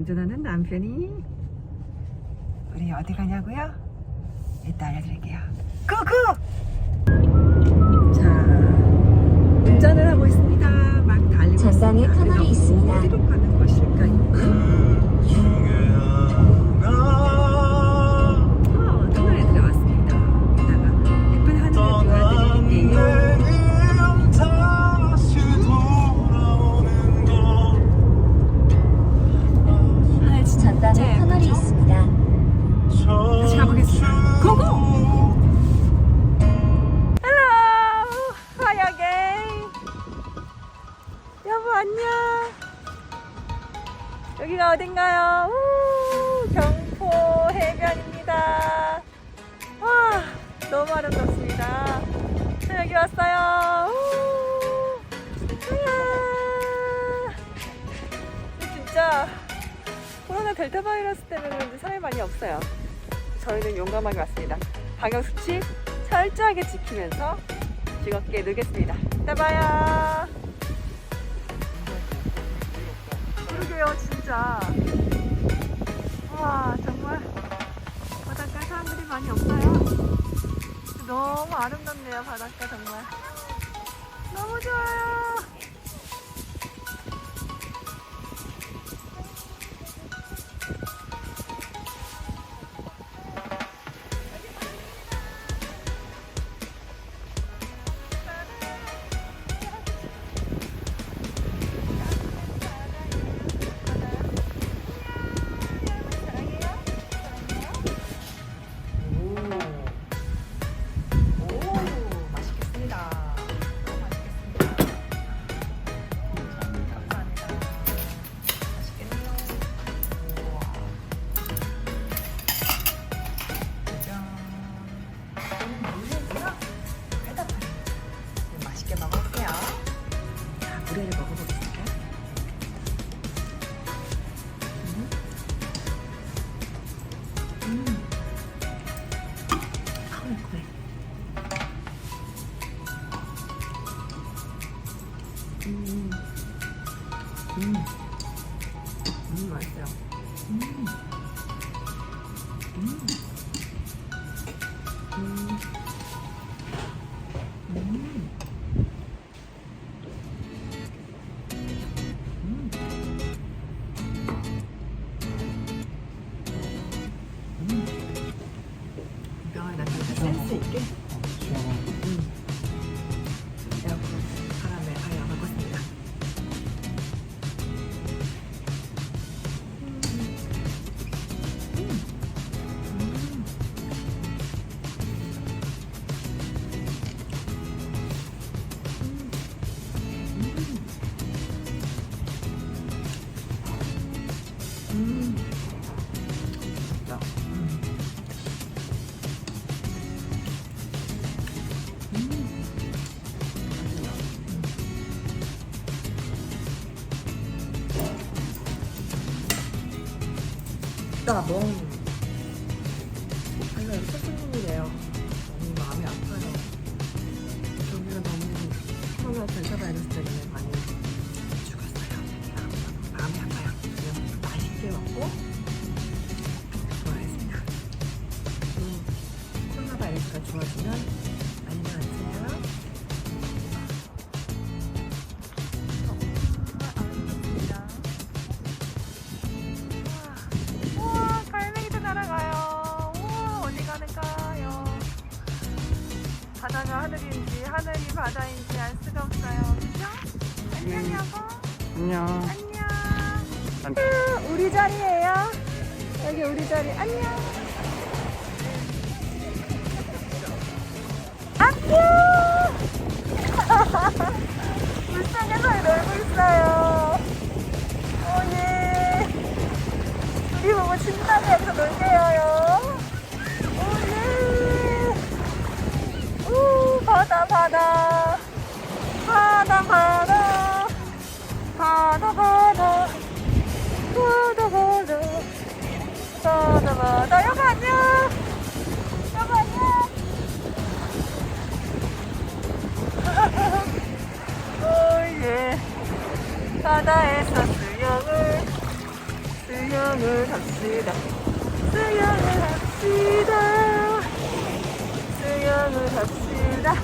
운전하는 남편이 우리 어디 가냐고요? 이따 알려드릴게요. 고고! 자, 운전을 하고 있습니다. 막 달리고 있습니다. 터널이 있습니다. 어디로 가는 것일까요? 델타 바이러스 때문에 그런지 사람이 많이 없어요. 저희는 용감하게 왔습니다. 방역 수칙 철저하게 지키면서 즐겁게 놀겠습니다. 이따 봐요. 그러게요, 진짜. 와, 정말 바닷가 사람들이 많이 없어요. 너무 아름답네요, 바닷가 정말. 너무 좋아요. 자, 물회를 먹어보겠습니다. 음. 음. 음, 음, 음, 맛있어요. 음, 음, 음, 그러니까 센스 있게. 응. 따봉. 아니요, 여기 선생님이래요. 너무 마음이 아파요. 여기가 너무 코로나 델타 바이러스 때문에 많이 죽었어요. 아, 마음이 아파요. 그냥 맛있게 먹고 좋아했습니다. 음, 코로나 바이러스가 좋아지면 바다가 하늘인지 하늘이 바다인지 알 수가 없어요. 그죠? 안녕, 여보. 안녕. 안녕. 으, 우리 자리예요. 여기 우리 자리. 안녕. 안녕. 불쌍해서 놀고 합시다.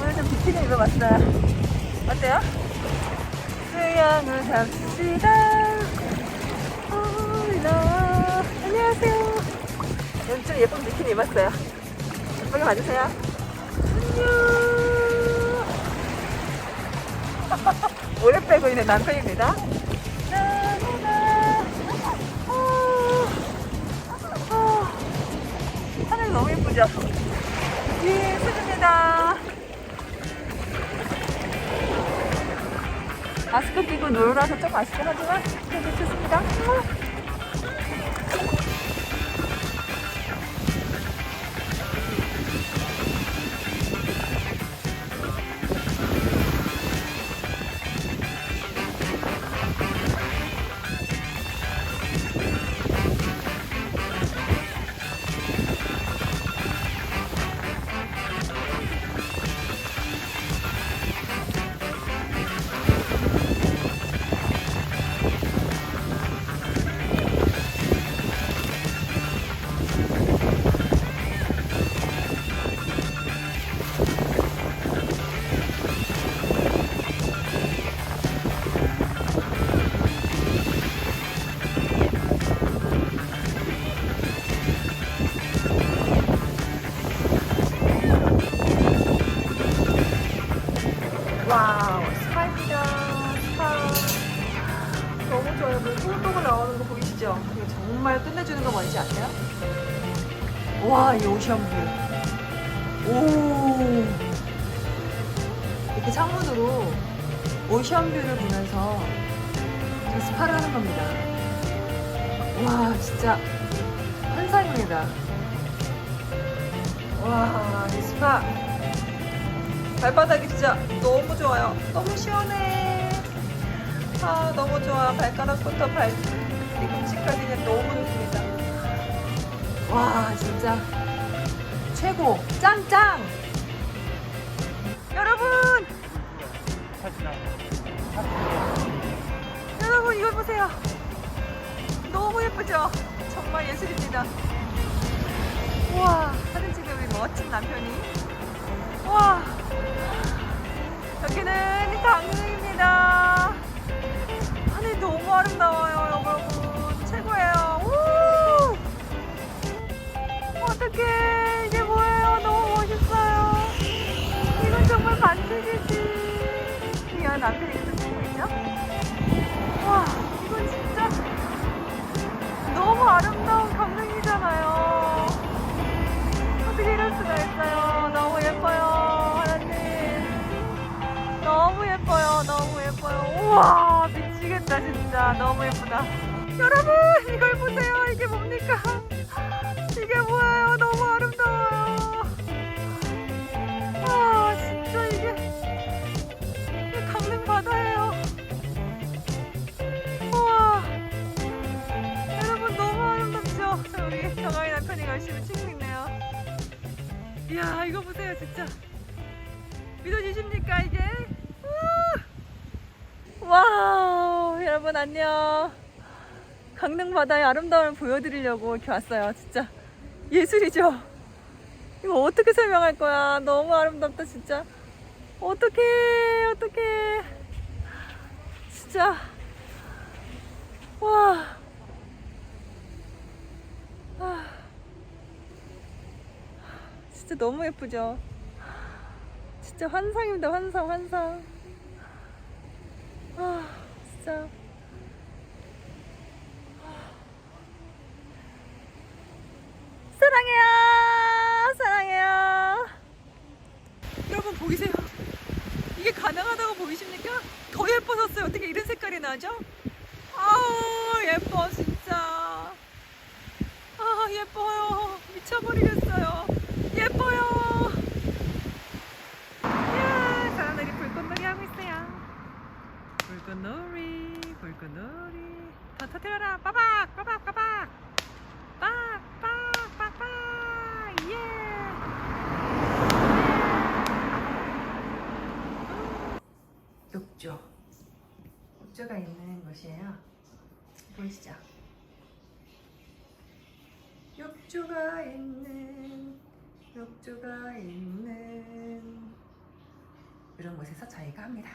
오늘 좀 비키니 입어봤어요. 어때요? 수영을 합시다. 홀라. 안녕하세요. 오늘 좀 예쁜 비키니 입었어요. 예쁘게 봐주세요. 안녕. 오래 빼고 있는 남편입니다. 어, 어. 하늘 너무 예쁘죠? 예. 마스크 끼고 놀라서 좀 아쉽긴 하지만 되게 좋습니다. 보이시죠? 이거 정말 끝내주는 거 뭔지 아세요? 와, 이 오션뷰. 오. 이렇게 창문으로 오션뷰를 보면서 저 스파를 하는 겁니다. 와, 진짜 환상입니다. 와, 이 스파. 발바닥이 진짜 너무 좋아요. 너무 시원해. 아, 너무 좋아. 발가락부터 발 뒤꿈치까지 그냥 너무 좋습니다. 와, 진짜 최고. 짱짱. 여러분, 여러분 이걸 보세요. 너무 예쁘죠? 정말 예술입니다. 우와, 사진 찍은 우리 멋진 남편이. 와, 여기는 강릉 어떡해. 이게 뭐예요? 너무 멋있어요. 이건 정말 반칙이지. 계속 찍고 있죠? 와, 이건 진짜 너무 아름다운 강릉이잖아요. 어떻게 이럴 수가 있어요. 너무 예뻐요, 하나님. 너무 예뻐요, 너무 예뻐요. 우와, 미치겠다, 진짜. 너무 예쁘다. 여러분, 이걸 보세요. 이게 뭡니까? 이게 열심히 찍고 있네요. 이야, 이거 보세요, 진짜. 믿어지십니까, 이게? 우! 와우, 여러분, 안녕. 강릉 바다의 아름다움을 보여드리려고 이렇게 왔어요. 진짜 예술이죠? 이거 어떻게 설명할 거야? 너무 아름답다, 진짜. 어떡해, 어떡해. 진짜. 와. 아. 진짜 너무 예쁘죠? 진짜 환상입니다, 환상, 환상. 아, 진짜. 사랑해요, 사랑해요. 여러분 보이세요? 이게 가능하다고 보이십니까? 더 예뻐졌어요. 어떻게 이런 색깔이 나죠? 아우 예뻐 진짜. 아 예뻐요. 미쳐버리겠어 욕조. 욕조가 있는 곳이에요. 보이시죠? 욕조가 있는 욕조가 있는 이런 곳에서 저희가 합니다.